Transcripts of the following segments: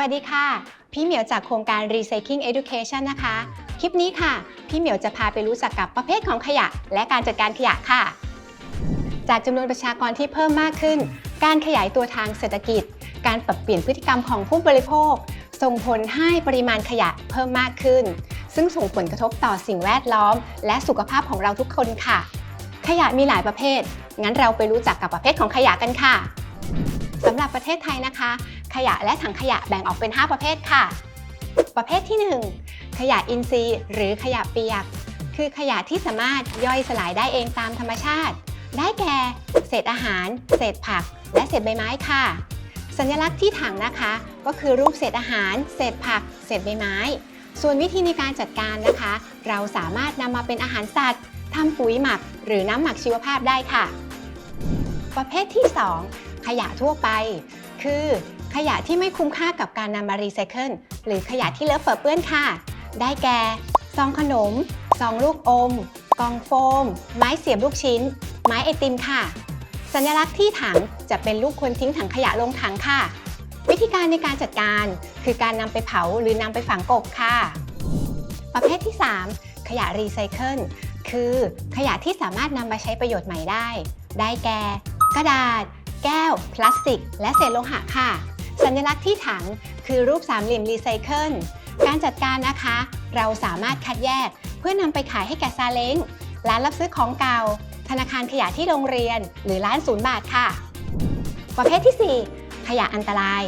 วัสดีค่ะ พี่เหมียวจากโครงการ Recycling Education นะคะ คลิปนี้ค่ะ พี่เหมียวจะพาไปรู้จักกับประเภทของขยะ และการจัดการขยะค่ะ จากจำนวนประชากรที่เพิ่มมากขึ้น การขยายตัวทางเศรษฐกิจ การปรับเปลี่ยนพฤติกรรมของผู้บริโภค ส่งผลให้ปริมาณขยะเพิ่มมากขึ้น ซึ่งส่งผลกระทบต่อสิ่งแวดล้อม และสุขภาพของเราทุกคนค่ะ ขยะมีหลายประเภท งั้นเราไปรู้จักกับประเภทของขยะกันค่ะสำหรับประเทศไทยนะคะ ขยะและถังขยะแบ่งออกเป็น 5 ประเภทค่ะ ประเภทที่ 1 ขยะอินทรีย์ หรือขยะเปียก คือขยะที่สามารถย่อยสลายได้เองตามธรรมชาติ ได้แก่ เศษอาหาร เศษผัก และเศษใบไม้ค่ะ สัญลักษณ์ที่ถังนะคะ ก็คือรูปเศษอาหาร เศษผัก เศษใบไม้ ส่วนวิธีในการจัดการนะคะ เราสามารถนำมาเป็นอาหารสัตว์ทำปุ๋ยหมัก หรือน้ำหมักชีวภาพได้ค่ะ ประเภทที่ 2 ขยะทั่วไป คือ ขยะที่ไม่คุ้มค่ากับการนำมารีไซเคิลหรือขยะที่เลอะเปเปื้อนค่ะ ได้แก่ ซองขนม ซองลูกอมกล่องโฟม ไม้เสียบลูกชิ้น ไม้ไอติมค่ะ สัญลักษณ์ที่ถังจะเป็นลูกคนทิ้งถังขยะลงถังค่ะ วิธีการในการจัดการคือการนำไปเผาหรือนำไปฝังกบค่ะ ประเภทที่ 3 ขยะรีไซเคิลคือขยะที่สามารถนำมาใช้ประโยชน์ใหม่ได้ ได้แก่ กระดาษ แก้ว พลาสติก และเศษโลหะค่ะ สัญลักษณ์ที่ถังคือรูปสามเหลี่ยมรีไซเคิลการจัดการนะคะ เราสามารถคัดแยก เพื่อนำไปขายให้แก่ซาเล้งร้านรับซื้อของเก่า ธนาคารขยะที่โรงเรียน หรือร้านศูนย์บาทค่ะ ประเภทที่ 4 ขยะอันตราย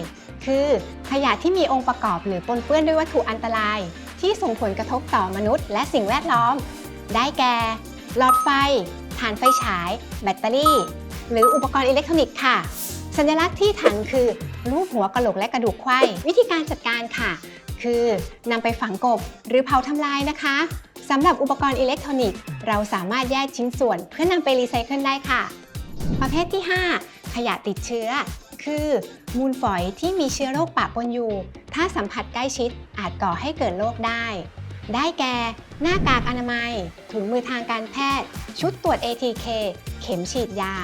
คือขยะที่มีองค์ประกอบหรือปนเปื้อนด้วยวัตถุอันตราย ที่ส่งผลกระทบต่อมนุษย์ และสิ่งแวดล้อม ได้แก่หลอดไฟถ่านไฟฉาย แบตเตอรี่ หรืออุปกรณ์อิเล็กทรอนิกส์ค่ะ สัญลักษณ์ที่ถังคือรูปหัวกระโหลกและกระดูกไขว้วิธีการจัดการค่ะ คือนำไปฝังกบหรือเผาทำลายนะคะสำหรับอุปกรณ์อิเล็กทรอนิกส์เราสามารถแยกชิ้นส่วนเพื่อนำไปรีไซเคิลได้ค่ะ ประเภทที่ 5 ขยะติดเชื้อ คือ มูลฝอยที่มีเชื้อโรคปะปนอยู่ ถ้าสัมผัสใกล้ชิดอาจก่อให้เกิดโรคได้ ได้แก่ หน้ากากอนามัย ถุงมือทางการแพทย์ ชุดตรวจ ATK เข็มฉีดยา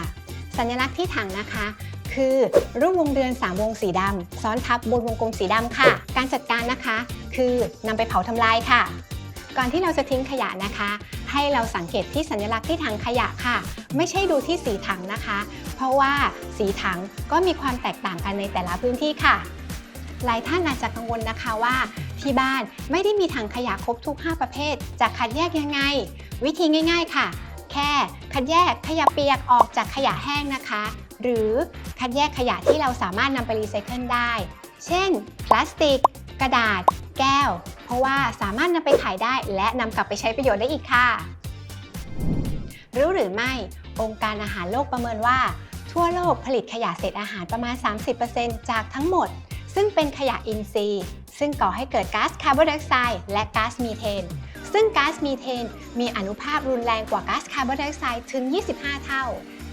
สัญลักษณ์ที่ถังนะคะ คือรูปวงเดือน 3 วงสีดำซ้อนทับบนวงกลมสีดำค่ะ การจัดการนะคะ คือนำไปเผาทำลายค่ะ ก่อนที่เราจะทิ้งขยะนะคะ ให้เราสังเกตที่สัญลักษณ์ที่ถังขยะค่ะ ไม่ใช่ดูที่สีถังนะคะ เพราะว่าสีถังก็มีความแตกต่างกันในแต่ละพื้นที่ค่ะ หลายท่านอาจจะกังวลนะคะว่าที่บ้านไม่ได้มีถังขยะครบทุก 5 ประเภท จะคัดแยกยังไง วิธีง่าย ๆค่ะ แค่คัดแยกขยะเปียกออกจากขยะแห้งนะคะ หรือคัดแยกขยะที่เราสามารถนำไปรีไซเคิลได้ เช่น พลาสติก กระดาษ แก้ว เพราะว่าสามารถนำไปขายได้ และนำกลับไปใช้ประโยชน์ได้อีกค่ะ รู้หรือไม่ องค์การอาหารโลกประเมินว่า ทั่วโลกผลิตขยะเศษอาหารประมาณ 30%จากทั้งหมด ซึ่งเป็นขยะอินทรีย์ ซึ่งก่อให้เกิดก๊าซคาร์บอนไดออกไซด์และก๊าซมีเทน ซึ่งก๊าซมีเทน มีอนุภาครุนแรงกว่าก๊าซคาร์บอนไดออกไซด์ถึง 25 เท่า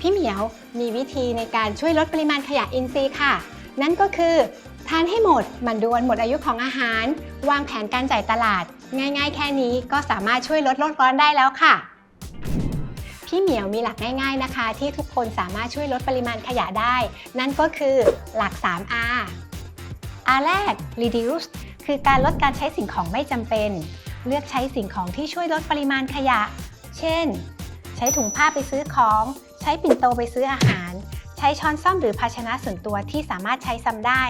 พี่เหมียวมีวิธีในการช่วยลดปริมาณขยะอินทรีย์ค่ะ นั่นก็คือทานให้หมดมันดวนหมดอายุของอาหาร วางแผนการจ่ายตลาด ง่ายๆ แค่นี้ก็สามารถช่วยลดโลกร้อนได้แล้วค่ะ พี่เหมียวมีหลักง่าย ๆนะคะ ที่ทุกคนสามารถช่วยลดปริมาณขยะได้ นั่นก็คือหลัก 3R R แรก reduce คือการลดการใช้สิ่งของไม่จำเป็น เลือกใช้สิ่งของที่ช่วยลดปริมาณขยะ เช่น ใช้ถุงผ้าไปซื้อของ ใช้ปิ่นโตไปซื้ออาหาร ใช้ช้อนซ่อมหรือภาชนะส่วนตัวที่สามารถใช้ซ้ำได้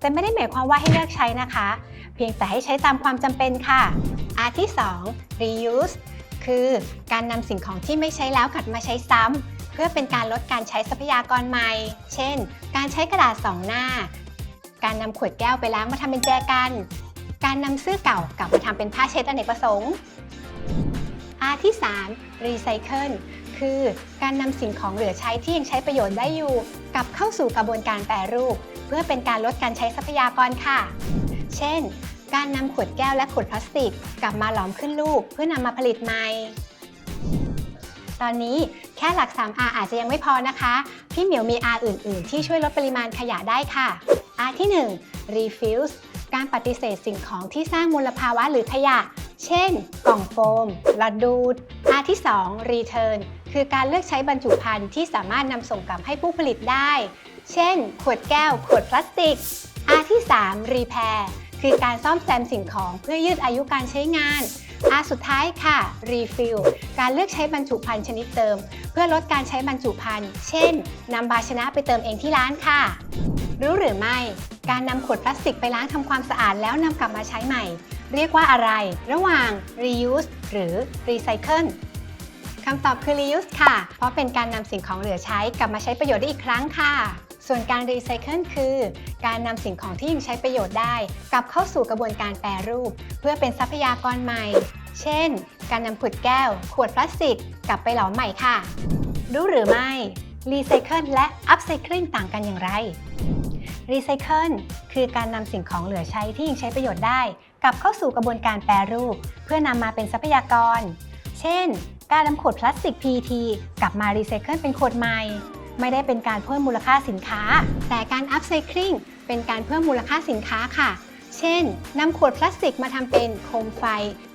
แต่ไม่ได้หมายความว่าให้เลือกใช้นะคะ เพียงแต่ให้ใช้ตามความจำเป็นค่ะ R ที่ 2 reuse คือการนำสิ่งของที่ไม่ใช้แล้วกลับมาใช้ซ้ำเพื่อเป็นการลดการใช้ทรัพยากรใหม่ เช่น การใช้กระดาษสองหน้า การนำขวดแก้วไปล้างมาทำเป็นแจกัน การนำเสื้อเก่ากลับมาทำเป็นผ้าเช็ดอเนกประสงค์ R ที่ 3 Recycle คือ การนำสิ่งของเหลือใช้ที่ยังใช้ประโยชน์ได้อยู่ กลับเข้าสู่กระบวนการแปรรูป เพื่อเป็นการลดการใช้ทรัพยากรค่ะ เช่น การนำขวดแก้วและขวดพลาสติก กลับมาหลอมขึ้นรูปเพื่อนำมาผลิตใหม่ตอนนี้แค่หลัก 3R อาจจะยังไม่พอนะคะ พี่เหมียวมี R อื่น ๆ ที่ช่วยลดปริมาณขยะได้ค่ะ R ที่ 1 refuse การปฏิเสธสิ่งของที่สร้างมลภาวะหรือขยะ เช่น กล่องโฟมหลอดดูด R ที่ 2 return คือการเลือกใช้บรรจุภัณฑ์ที่สามารถนำส่งกลับให้ผู้ผลิตได้ เช่น ขวดแก้ว ขวดพลาสติก R ที่ 3 Repair คือการซ่อมแซมสิ่งของเพื่อยืดอายุการใช้งาน R สุดท้ายค่ะ Refill การเลือกใช้บรรจุภัณฑ์ชนิดเติม เพื่อลดการใช้บรรจุภัณฑ์ เช่นนำภาชนะไปเติมเองที่ร้านค่ะ รู้หรือไม่ การนำขวดพลาสติกไปล้างทำความสะอาดแล้วนำกลับมาใช้ใหม่ เรียกว่าอะไร ระหว่าง reuse หรือ recycle คำตอบคือ reuse ค่ะ เพราะเป็นการนำสิ่งของเหลือใช้กลับมาใช้ประโยชน์ได้อีกครั้งค่ะ ส่วนการ recycle คือ การนำสิ่งของที่ยังใช้ประโยชน์ได้ กลับเข้าสู่กระบวนการแปรรูป เพื่อเป็นทรัพยากรใหม่ เช่น การนำขวดแก้ว ขวดพลาสติก กลับไปหลอมใหม่ค่ะ รู้หรือไม่ recycle และ upcycling ต่างกันอย่างไรรีไซเคิลคือการนำสิ่งของเหลือใช้ที่ยังใช้ประโยชน์ได้ กลับเข้าสู่กระบวนการแปรรูป เพื่อนำมาเป็นทรัพยากร เช่น การนำขวดพลาสติก PET กลับมารีไซเคิลเป็นขวดใหม่ ไม่ได้เป็นการเพิ่มมูลค่าสินค้า แต่การอัพไซคลิงเป็นการเพิ่มมูลค่าสินค้าค่ะ เช่นนำขวดพลาสติกมาทำเป็นโคมไฟ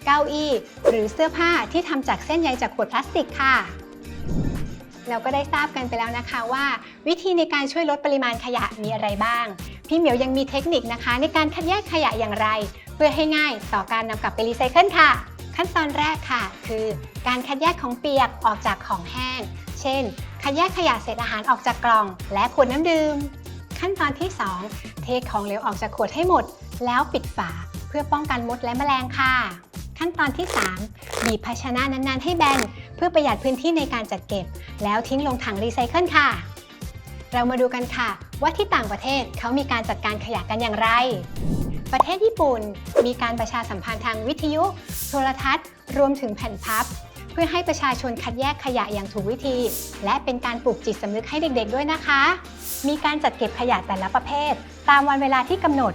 เก้าอี้ หรือเสื้อผ้าที่ทำจากเส้นใยจากขวดพลาสติกค่ะเราก็ได้ทราบกันไปแล้วนะคะว่า วิธีในการช่วยลดปริมาณขยะมีอะไรบ้าง พี่เหมียวยังมีเทคนิคนะคะ ในการคัดแยกขยะอย่างไร เพื่อให้ง่ายต่อการนำกลับไปรีไซเคิลค่ะ ขั้นตอนแรกค่ะ คือการคัดแยกของเปียกออกจากของแห้ง เช่น คัดแยกขยะเศษอาหารออกจากกล่อง และขวดน้ำดื่ม ขั้นตอนที่ 2 เทของเหลวออกจากขวดให้หมด แล้วปิดฝาเพื่อป้องกันมดและแมลงค่ะ ขั้นตอนที่ 3 บีบภาชนะนั้นๆ ให้แบนเพื่อประหยัดพื้นที่ในการจัดเก็บ แล้วทิ้งลงถังรีไซเคิลค่ะ เรามาดูกันค่ะ ว่าที่ต่างประเทศเขามีการจัดการขยะกันอย่างไร ประเทศญี่ปุ่น มีการประชาสัมพันธ์ทางวิทยุ โทรทัศน์ รวมถึงแผ่นพับ เพื่อให้ประชาชนคัดแยกขยะอย่างถูกวิธี และเป็นการปลูกจิตสำนึกให้เด็กๆด้วยนะคะ มีการจัดเก็บขยะแต่ละประเภท ตามวันเวลาที่กำหนด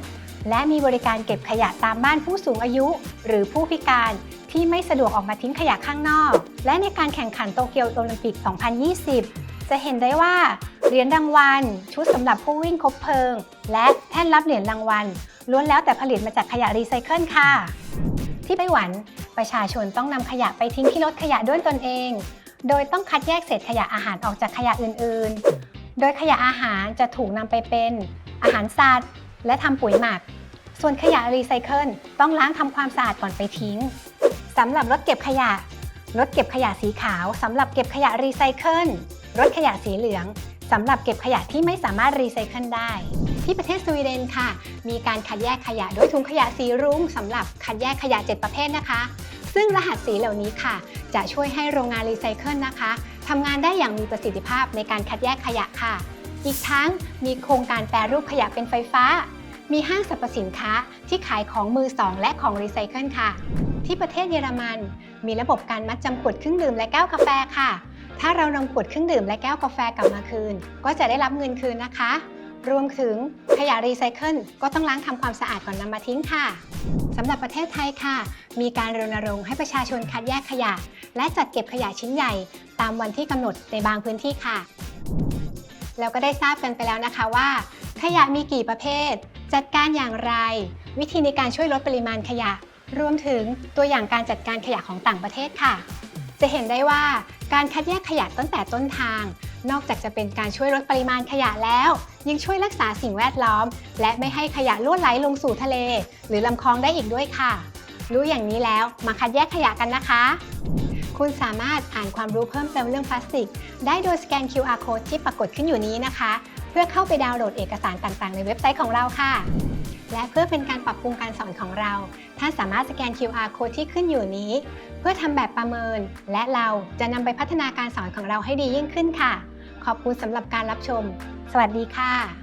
และมีบริการเก็บขยะตามบ้านผู้สูงอายุ หรือผู้พิการที่ไม่สะดวกออกมาทิ้งขยะข้างนอก และในการแข่งขันโตเกียวโอลิมปิก 2020 จะเห็นได้ว่าเหรียญรางวัล ชุดสำหรับผู้วิ่งคบเพลิง และแท่นรับเหรียญรางวัลล้วนแล้วแต่ผลิตมาจากขยะรีไซเคิลค่ะ ที่ไต้หวันประชาชนต้องนำขยะไปทิ้งที่รถขยะด้วยตนเอง โดยต้องคัดแยกเศษขยะอาหารออกจากขยะอื่นๆ โดยขยะอาหารจะถูกนำไปเป็น อาหารสัตว์ และทำปุ๋ยหมัก ส่วนขยะรีไซเคิลต้องล้างทำความสะอาดก่อนไปทิ้งสำหรับรถเก็บขยะรถเก็บขยะสีขาวสำหรับเก็บขยะรีไซเคิล รถขยะสีเหลืองสำหรับเก็บขยะที่ไม่สามารถรีไซเคิลได้ ที่ประเทศสวีเดนค่ะ มีการคัดแยกขยะด้วยถุงขยะสีรุ้งสำหรับคัดแยกขยะ 7 ประเภทนะคะ ซึ่งรหัสสีเหล่านี้ค่ะ จะช่วยให้โรงงานรีไซเคิลนะคะทำงานได้อย่างมีประสิทธิภาพในการคัดแยกขยะค่ะ อีกทั้งมีโครงการแปรรูปขยะเป็นไฟฟ้า มีห้างสรรพสินค้าที่ขายของมือสองและของรีไซเคิลค่ะ ที่ประเทศเยอรมัน มีระบบการมัดจำขวดเครื่องดื่มและแก้วกาแฟค่ะ ถ้าเรานำขวดเครื่องดื่มและแก้วกาแฟกลับมาคืน ก็จะได้รับเงินคืนนะคะ รวมถึงขยะรีไซเคิลก็ต้องล้างทำความสะอาดก่อนนำมาทิ้งค่ะสำหรับประเทศไทยค่ะ มีการรณรงค์ให้ประชาชนคัดแยกขยะ และจัดเก็บขยะชิ้นใหญ่ ตามวันที่กำหนดในบางพื้นที่ค่ะ แล้วก็ได้ทราบกันไปแล้วนะคะว่า ขยะมีกี่ประเภท จัดการอย่างไร วิธีในการช่วยลดปริมาณขยะ รวมถึงตัวอย่างการจัดการขยะของต่างประเทศค่ะ จะเห็นได้ว่า การคัดแยกขยะตั้งแต่ต้นทาง นอกจากจะเป็นการช่วยลดปริมาณขยะแล้ว ยังช่วยรักษาสิ่งแวดล้อม และไม่ให้ขยะล่วไหลลงสู่ทะเล หรือลำคลองได้อีกด้วยค่ะ รู้อย่างนี้แล้วมาคัดแยกขยะกันนะคะ คุณสามารถอ่านความรู้เพิ่มเติมเรื่องพลาสติก ได้โดยสแกน QR code ที่ปรากฏขึ้นอยู่นี้นะคะ เพื่อเข้าไปดาวน์โหลดเอกสารต่างๆ ในเว็บไซต์ของเราค่ะและเพื่อเป็นการปรับปรุงการสอนของเรา ท่านสามารถสแกน QR code ที่ขึ้นอยู่นี้ เพื่อทำแบบประเมิน และเราจะนำไปพัฒนาการสอนของเราให้ดียิ่งขึ้นค่ะ ขอบคุณสำหรับการรับชม สวัสดีค่ะ